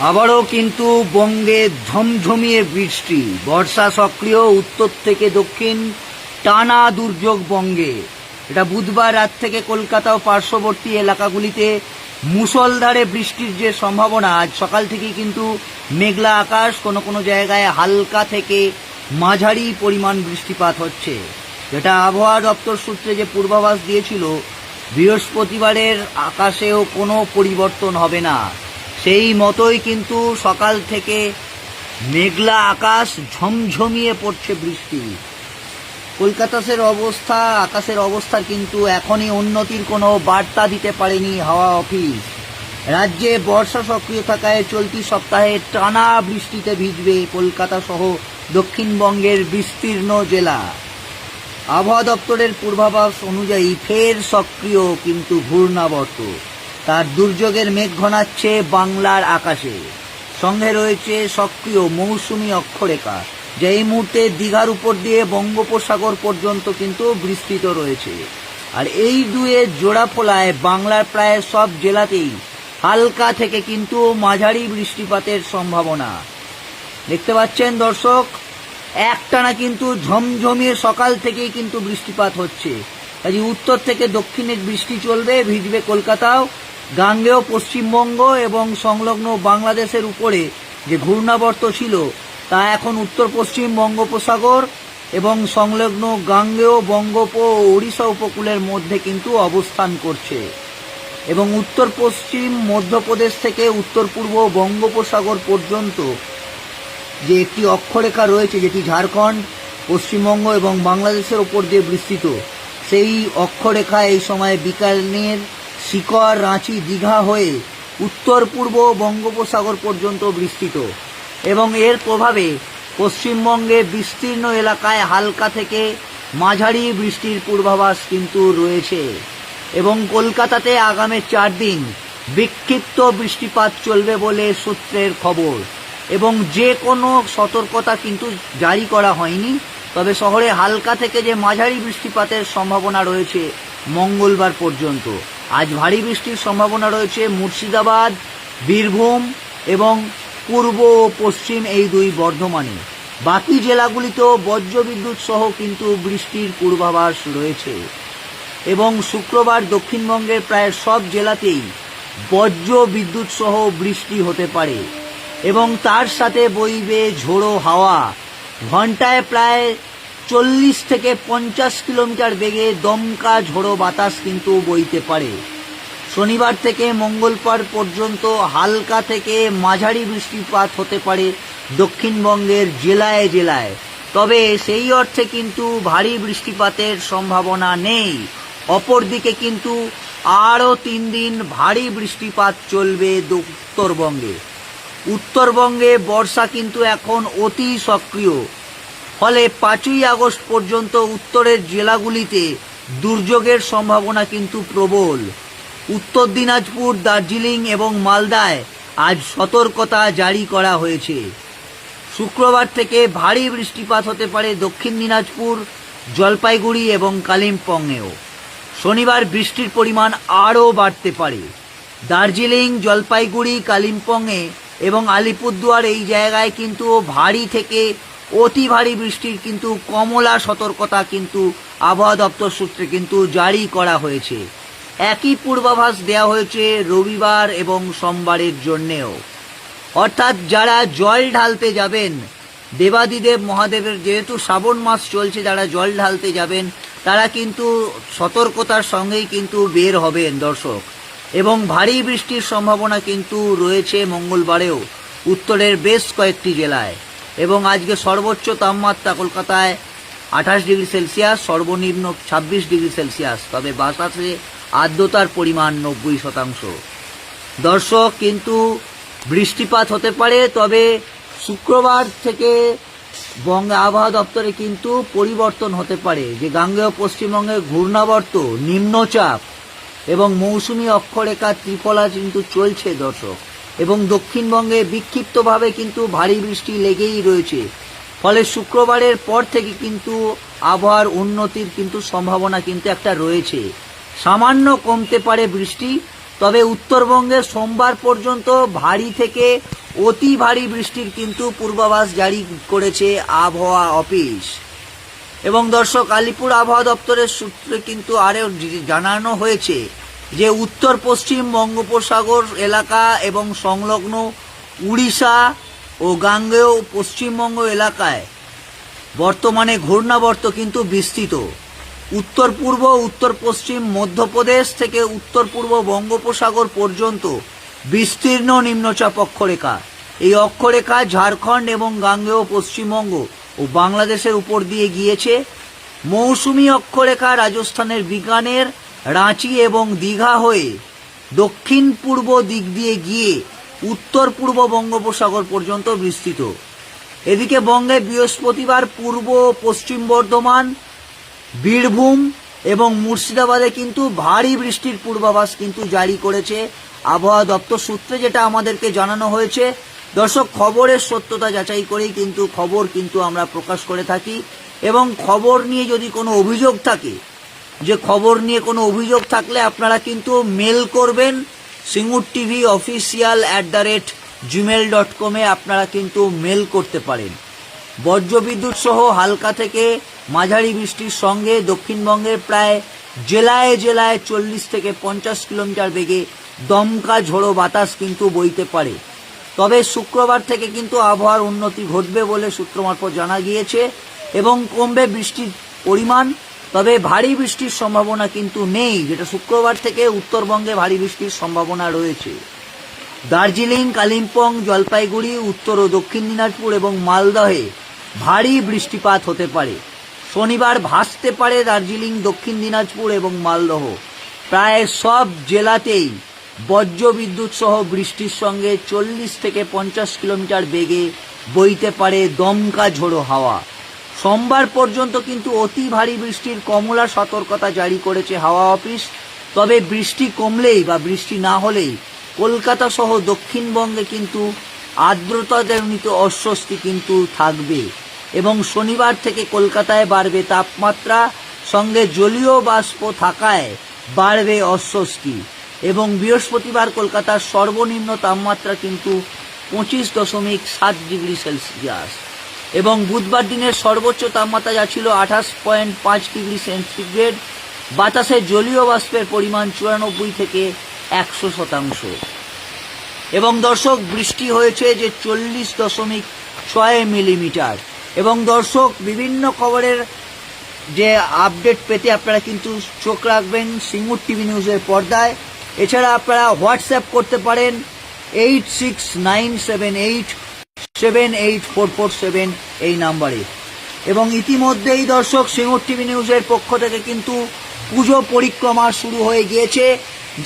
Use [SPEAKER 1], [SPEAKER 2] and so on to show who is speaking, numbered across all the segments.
[SPEAKER 1] আবারও কিন্তু বঙ্গে ঝমঝমিয়ে বৃষ্টি। বর্ষা সক্রিয় উত্তর থেকে দক্ষিণ, টানা দুর্যোগ বঙ্গে। এটা বুধবার রাত থেকে কলকাতা ও পার্শ্ববর্তী এলাকাগুলিতে মুষলধারে বৃষ্টির যে সম্ভাবনা, আজ সকাল থেকেই কিন্তু মেঘলা আকাশ কোনো কোনো জায়গায় হালকা থেকে মাঝারি পরিমাণ বৃষ্টিপাত হচ্ছে। যেটা আবহাওয়া দপ্তর সূত্রে যে পূর্বাভাস দিয়েছিল, বৃহস্পতিবারের আকাশেও কোনো পরিবর্তন হবে না। সেই মতোই কিন্তু সকাল থেকে মেঘলা আকাশ ঝমঝমিয়ে পড়ছে বৃষ্টি। কলকাতাসের অবস্থা, আকাশের অবস্থা কিন্তু এখনই উন্নতির কোনো বার্তা দিতে পারেনি হাওয়া অফিস। রাজ্যে বর্ষা সক্রিয় থাকায় চলতি সপ্তাহে টানা বৃষ্টিতে ভিজবে কলকাতা সহ দক্ষিণবঙ্গের বিস্তীর্ণ জেলা। আবহাওয়া দপ্তরের পূর্বাভাস অনুযায়ী ফের সক্রিয় কিন্তু ঘূর্ণাবর্ত। তার দুর্যোগের মেঘ ঘনাচ্ছে বাংলার আকাশে। সঙ্গে রয়েছে সক্রিয় মৌসুমী অক্ষরেখা। যা এই মুহূর্তে দীঘার উপর দিয়ে বঙ্গোপসাগর পর্যন্ত কিন্তু বিস্তৃত রয়েছে। আর এই দুয়ে জোড়া ফলায় বাংলার প্রায় সব জেলাতেই হালকা থেকে কিন্তু মাঝারি বৃষ্টিপাতের সম্ভাবনা। দেখতে পাচ্ছেন দর্শক, একটানা কিন্তু ঝমঝমিয়ে সকাল থেকেই কিন্তু বৃষ্টিপাত হচ্ছে। কাজে উত্তর থেকে দক্ষিণে বৃষ্টি চলবে, ভিজবে কলকাতাও। গাঙ্গেয় পশ্চিমবঙ্গ এবং সংলগ্ন বাংলাদেশের উপরে যে ঘূর্ণাবর্ত ছিল, তা এখন উত্তর পশ্চিম বঙ্গোপসাগর এবং সংলগ্ন গাঙ্গেয়, বঙ্গোপ ও ওড়িশা উপকূলের মধ্যে কিন্তু অবস্থান করছে এবং উত্তর পশ্চিম মধ্যপ্রদেশ থেকে উত্তর পূর্ব বঙ্গোপসাগর পর্যন্ত যে একটি অক্ষরেখা রয়েছে, যেটি ঝাড়খণ্ড, পশ্চিমবঙ্গ এবং বাংলাদেশের ওপর দিয়ে বিস্তৃত, সেই অক্ষরেখা এই সময় বিকানের শিকর রাঁচি, দীঘা হয়ে উত্তর, পূর্ব বঙ্গোপসাগর পর্যন্ত বিস্তৃত এবং এর প্রভাবে পশ্চিমবঙ্গে বিস্তীর্ণ এলাকায় হালকা থেকে মাঝারি বৃষ্টির পূর্বাভাস কিন্তু রয়েছে এবং কলকাতাতে আগামী চার দিন বিক্ষিপ্ত বৃষ্টিপাত চলবে বলে সূত্রের খবর এবং যে কোনো সতর্কতা কিন্তু জারি করা হয়নি। তবে শহরে হালকা থেকে যে মাঝারি বৃষ্টিপাতের সম্ভাবনা রয়েছে মঙ্গলবার পর্যন্ত। আজ ভারী বৃষ্টির সম্ভাবনা রয়েছে মুর্শিদাবাদ, বীরভূম এবং পূর্ব ও পশ্চিম এই দুই বর্ধমানে। বাকি জেলাগুলিতেও বজ্রবিদ্যুৎ সহ কিন্তু বৃষ্টির পূর্বাভাস রয়েছে। এবং শুক্রবার দক্ষিণবঙ্গের প্রায় সব জেলাতেই বজ্র বিদ্যুৎ সহ বৃষ্টি হতে পারে। এবং তার সাথে বইবে ঝোড়ো হাওয়া। ঘন্টায় প্রায় চল্লিশ থেকে পঞ্চাশ কিলোমিটার বেগে দমকা ঝোড়ো বাতাস কিন্তু বইতে পারে। শনিবার থেকে মঙ্গলবার পর্যন্ত হালকা থেকে মাঝারি বৃষ্টিপাত হতে পারে দক্ষিণবঙ্গের জেলায় জেলায়। তবে সেই অর্থে কিন্তু ভারী বৃষ্টিপাতের সম্ভাবনা নেই। অপরদিকে কিন্তু আরও তিন দিন ভারী বৃষ্টিপাত চলবে উত্তরবঙ্গে। উত্তরবঙ্গে বর্ষা কিন্তু এখন অতি সক্রিয়। ফলে পাঁচই আগস্ট পর্যন্ত উত্তরের জেলাগুলিতে দুর্যোগের সম্ভাবনা কিন্তু প্রবল। উত্তর দিনাজপুর, দার্জিলিং এবং মালদায় আজ সতর্কতা জারি করা হয়েছে। শুক্রবার থেকে ভারী বৃষ্টিপাত হতে পারে দক্ষিণ দিনাজপুর, জলপাইগুড়ি এবং কালিম্পংয়েও। শনিবার বৃষ্টির পরিমাণ আরও বাড়তে পারে। দার্জিলিং, জলপাইগুড়ি, কালিম্পংয়ে এবং আলিপুরদুয়ার এই জায়গায় কিন্তু ভারী থেকে অতি ভারী বৃষ্টির কিন্তু কমলা সতর্কতা কিন্তু আবহাওয়া দপ্তর সূত্রে কিন্তু জারি করা হয়েছে। একই পূর্বাভাস দেওয়া হয়েছে রবিবার এবং সোমবারের জন্যেও। অর্থাৎ যারা জল ঢালতে যাবেন, দেবাদিদেব মহাদেবের যেহেতু শ্রাবণ মাস চলছে, যারা জল ঢালতে যাবেন, তারা কিন্তু সতর্কতার সঙ্গেই কিন্তু বের হবেন দর্শক। এবং ভারী বৃষ্টির সম্ভাবনা কিন্তু রয়েছে মঙ্গলবারেও, উত্তরের বেশ কয়েকটি জেলায়। এবং আজকে সর্বোচ্চ তাপমাত্রা কলকাতায় আঠাশ ডিগ্রি সেলসিয়াস, সর্বনিম্ন ছাব্বিশ ডিগ্রি সেলসিয়াস। তবে বাতাসে আর্দ্রতার পরিমাণ নব্বই শতাংশ। দর্শক, কিন্তু বৃষ্টিপাত হতে পারে, তবে শুক্রবার থেকে বঙ্গে আবহাওয়া দপ্তরে কিন্তু পরিবর্তন হতে পারে। যে গাঙ্গেয় পশ্চিমবঙ্গের ঘূর্ণাবর্ত, নিম্নচাপ এবং মৌসুমী অক্ষরেখা ত্রিফলা কিন্তু চলছে, দর্শক। এবং দক্ষিণবঙ্গে বিক্ষিপ্তভাবে কিন্তু ভারী বৃষ্টি লেগেই রয়েছে। ফলে শুক্রবারের পর থেকে কিন্তু আবহাওয়ার উন্নতির কিন্তু সম্ভাবনা কিন্তু একটা রয়েছে। সামান্য কমতে পারে বৃষ্টি, তবে উত্তরবঙ্গে সোমবার পর্যন্ত ভারী থেকে অতি ভারী বৃষ্টির কিন্তু পূর্বাভাস জারি করেছে আবহাওয়া অফিস। এবং দর্শক, আলিপুর আবহাওয়া দপ্তরের সূত্রে কিন্তু আরও জানানো হয়েছে যে উত্তর, পশ্চিম বঙ্গোপসাগর এলাকা এবং সংলগ্ন উড়িষ্যা ও গাঙ্গেয় পশ্চিমবঙ্গ এলাকায় বর্তমানে ঘূর্ণাবর্ত কিন্তু বিস্তৃত। উত্তর পূর্ব, উত্তর পশ্চিম, মধ্যপ্রদেশ থেকে উত্তর পূর্ব বঙ্গোপসাগর পর্যন্ত বিস্তীর্ণ নিম্নচাপ অক্ষরেখা। এই অক্ষরেখা ঝাড়খণ্ড এবং গাঙ্গেয় পশ্চিমবঙ্গ ও বাংলাদেশের উপর দিয়ে গিয়েছে। মৌসুমি অক্ষরেখা রাজস্থানের বিকানের রাঁচি এবং দীঘা হয়ে দক্ষিণ পূর্ব দিক দিয়ে গিয়ে উত্তর পূর্ব বঙ্গোপসাগর পর্যন্ত বিস্তৃত। এদিকে বঙ্গে বৃহস্পতিবার পূর্ব, পশ্চিম বর্ধমান, বীরভূম এবং মুর্শিদাবাদে কিন্তু ভারী বৃষ্টির পূর্বাভাস কিন্তু জারি করেছে আবহাওয়া দপ্তর সূত্রে, যেটা আমাদেরকে জানানো হয়েছে। দর্শক, খবরের সত্যতা যাচাই করেই কিন্তু খবর কিন্তু আমরা প্রকাশ করে থাকি এবং খবর নিয়ে যদি কোনো অভিযোগ থাকে যে খবর নিয়ে কোনো অভিযোগ থাকলে আপনারা কিন্তু মেল করবেন Singur TV official at the rate Gmail dot কমে আপনারা কিন্তু মেল করতে পারেন। বজ্রবিদ্যুৎ সহ হালকা থেকে মাঝারি বৃষ্টির সঙ্গে দক্ষিণবঙ্গের প্রায় জেলায় জেলায় চল্লিশ থেকে পঞ্চাশ কিলোমিটার বেগে দমকা ঝোড়ো বাতাস কিন্তু বইতে পারে। তবে শুক্রবার থেকে কিন্তু আবহাওয়ার উন্নতি ঘটবে বলে সূত্র মারফত জানা গিয়েছে এবং কমবে বৃষ্টির পরিমাণ। তবে ভারী বৃষ্টির সম্ভাবনা কিন্তু নেই, যেটা শুক্রবার থেকে উত্তরবঙ্গে ভারী বৃষ্টির সম্ভাবনা রয়েছে। দার্জিলিং, কালিম্পং, জলপাইগুড়ি, উত্তর ও দক্ষিণ দিনাজপুর এবং মালদহে ভারী বৃষ্টিপাত হতে পারে। শনিবার ভাসতে পারে দার্জিলিং, দক্ষিণ দিনাজপুর এবং মালদহ। প্রায় সব জেলাতেই বজ্রবিদ্যুৎ সহ বৃষ্টির সঙ্গে চল্লিশ থেকে পঞ্চাশ কিলোমিটার বেগে বইতে পারে দমকা ঝোড়ো হাওয়া। সোমবার পর্যন্ত কিন্তু অতি ভারী বৃষ্টির কমলা সতর্কতা জারি করেছে হাওয়া অফিস। তবে বৃষ্টি কমলেই বা বৃষ্টি না হলেই কলকাতা সহ দক্ষিণবঙ্গে কিন্তু আর্দ্রতাজনিত অস্বস্তি কিন্তু থাকবে এবং শনিবার থেকে কলকাতায় বাড়বে তাপমাত্রা, সঙ্গে জলীয় বাষ্প থাকায় বাড়বে অস্বস্তি এবং বৃহস্পতিবার কলকাতার সর্বনিম্ন তাপমাত্রা কিন্তু পঁচিশ দশমিক সাত ডিগ্রি সেলসিয়াস। এবং বুধবার দিনের সর্বোচ্চ তাপমাত্রা যা ছিল আঠাশ পয়েন্ট পাঁচ ডিগ্রি সেন্টিগ্রেড, বাতাসে জলীয় বাষ্পের পরিমাণ চুরানব্বই থেকে একশো শতাংশ। এবং দর্শক, বৃষ্টি হয়েছে যে চল্লিশ দশমিক ছয় মিলিমিটার। এবং দর্শক, বিভিন্ন খবরের যে আপডেট পেতে আপনারা কিন্তু চোখ রাখবেন সিঙ্গুর টিভি নিউজের পর্দায়। এছাড়া আপনারা হোয়াটসঅ্যাপ করতে পারেন eight six nine seven eight seven eight four four seven এই নাম্বারে। এবং ইতিমধ্যেই দর্শক, সিঙ্গুর টিভি নিউজের পক্ষ থেকে কিন্তু পুজো পরিক্রমা শুরু হয়ে গিয়েছে।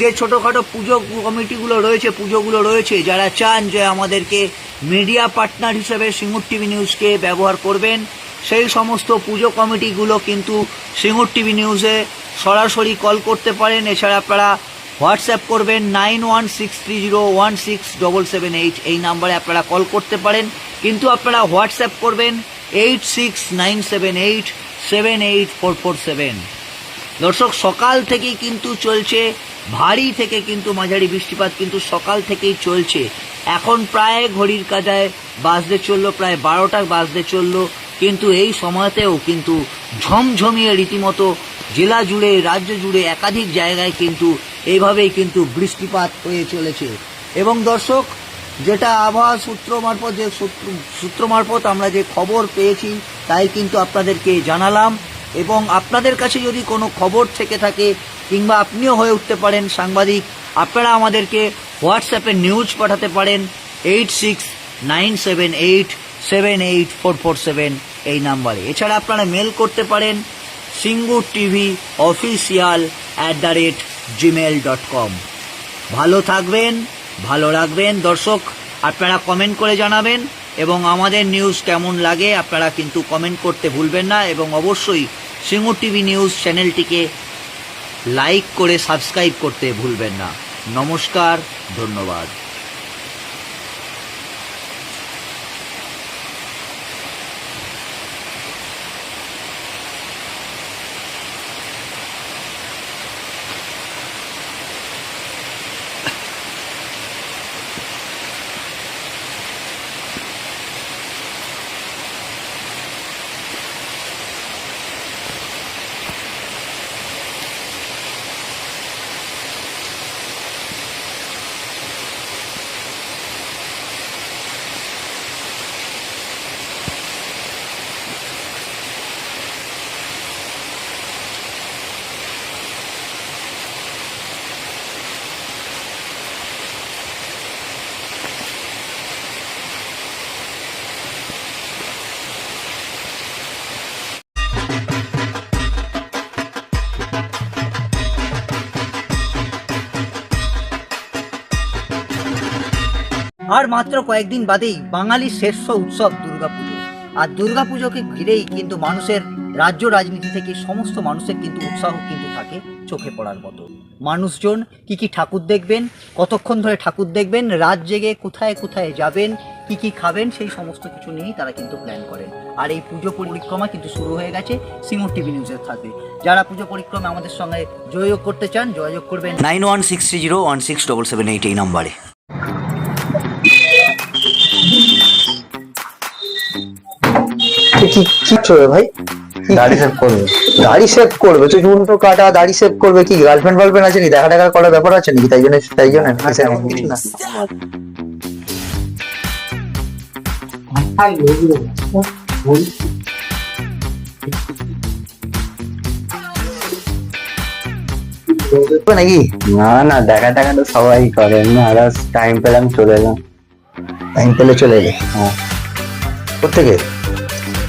[SPEAKER 1] যে ছোটোখাটো পুজো কমিটিগুলো রয়েছে, পুজোগুলো রয়েছে, যারা চান যে আমাদেরকে মিডিয়া পার্টনার হিসেবে সিঙ্গুর টিভি নিউজকে ব্যবহার করবেন, সেই সমস্ত পুজো কমিটিগুলো কিন্তু সিঙ্গুর টিভি নিউজে সরাসরি কল করতে পারেন। এছাড়া আপনারা হোয়াটসঅ্যাপ করবেন nine one six three zero one six double seven eight. এই নাম্বারে আপনারা কল করতে পারেন। কিন্তু আপনারা হোয়াটসঅ্যাপ করবেন eight six nine seven eight seven eight four four seven. দর্শক, সকাল থেকেই কিন্তু চলছে, ভারী থেকে কিন্তু মাঝারি বৃষ্টিপাত কিন্তু সকাল থেকেই চলছে। এখন প্রায় ঘড়ির কাজায় বাজতে চলল, প্রায় বারোটা বাজতে চলল। কিন্তু এই সময়তেও কিন্তু ঝমঝমিয়ে রীতিমতো জেলা জুড়ে, রাজ্য জুড়ে একাধিক জায়গায় কিন্তু এইভাবেই কিন্তু বৃষ্টিপাত হয়ে চলেছে। এবং দর্শক, যেটা আবহাওয়া সূত্র মারফত, যে সূত্র মারফত আমরা যে খবর পেয়েছি, তাই কিন্তু আপনাদেরকে জানালাম। এবং আপনাদের কাছে যদি কোনো খবর থেকে থাকে, কিংবা আপনিও হয়ে উঠতে পারেন সাংবাদিক, আপনারা আমাদেরকে হোয়াটসঅ্যাপে নিউজ পাঠাতে পারেন। Eight six nine seven eight seven eight four four seven এই নাম্বারে। এছাড়া আপনারা মেল করতে পারেন Singur TV official at the rate Gmail dot com ভালো থাকবেন, ভালো রাখবেন। দর্শক, আপনারা কমেন্ট করে জানাবেন এবং আমাদের নিউজ কেমন লাগে আপনারা কিন্তু কমেন্ট করতে ভুলবেন না এবং অবশ্যই সিঙ্গুর টিভি নিউজ চ্যানেলটিকে লাইক করে সাবস্ক্রাইব করতে ভুলবেন না। নমস্কার, ধন্যবাদ। আর মাত্র কয়েকদিন বাদেই বাঙালির শ্রেষ্ঠ উৎসব দুর্গাপুজো। আর দুর্গাপুজোকে ঘিরেই কিন্তু মানুষের রাজ্য রাজনীতি থেকে সমস্ত মানুষের কিন্তু উৎসাহ কিন্তু থাকে চোখে পড়ার মতো। মানুষজন কি কি ঠাকুর দেখবেন, কতক্ষণ ধরে ঠাকুর দেখবেন, রাত জেগে কোথায় কোথায় যাবেন, কি কি খাবেন, সেই সমস্ত কিছু নিয়েই তারা কিন্তু প্ল্যান করেন। আর এই পুজো পরিক্রমা কিন্তু শুরু হয়ে গেছে সিঙ্গুর টিভি নিউজের সাথে। যারা পুজো পরিক্রমা আমাদের সঙ্গে যোগাযোগ করতে চান, যোগাযোগ করবেন nine one six three zero one six double seven eight এই নম্বরে।
[SPEAKER 2] কি কি চলবে ভাই?
[SPEAKER 3] দাড়ি সেভ করবে।
[SPEAKER 2] দাড়ি সেভ করবে? তুই চুনটো কাটা দাড়ি সেভ করবে কি? গার্লফ্রেন্ড ফার্লফ্রেন্ড আছে নাকি? দেখা টাকা করার ব্যাপার আছে নাকি? তাই জন্য তাই জন্য না, সেরকম কিছু না। নাকি?
[SPEAKER 3] না না দেখা টাকা তো সবাই করে। আদার্স টাইম পেলাম চলে এলাম।
[SPEAKER 2] টাইম পেলে চলে এলে।
[SPEAKER 3] হ্যাঁ।
[SPEAKER 2] কোথেকে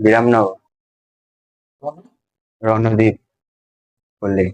[SPEAKER 3] বিরামনগর। রণদ্বীপ বললে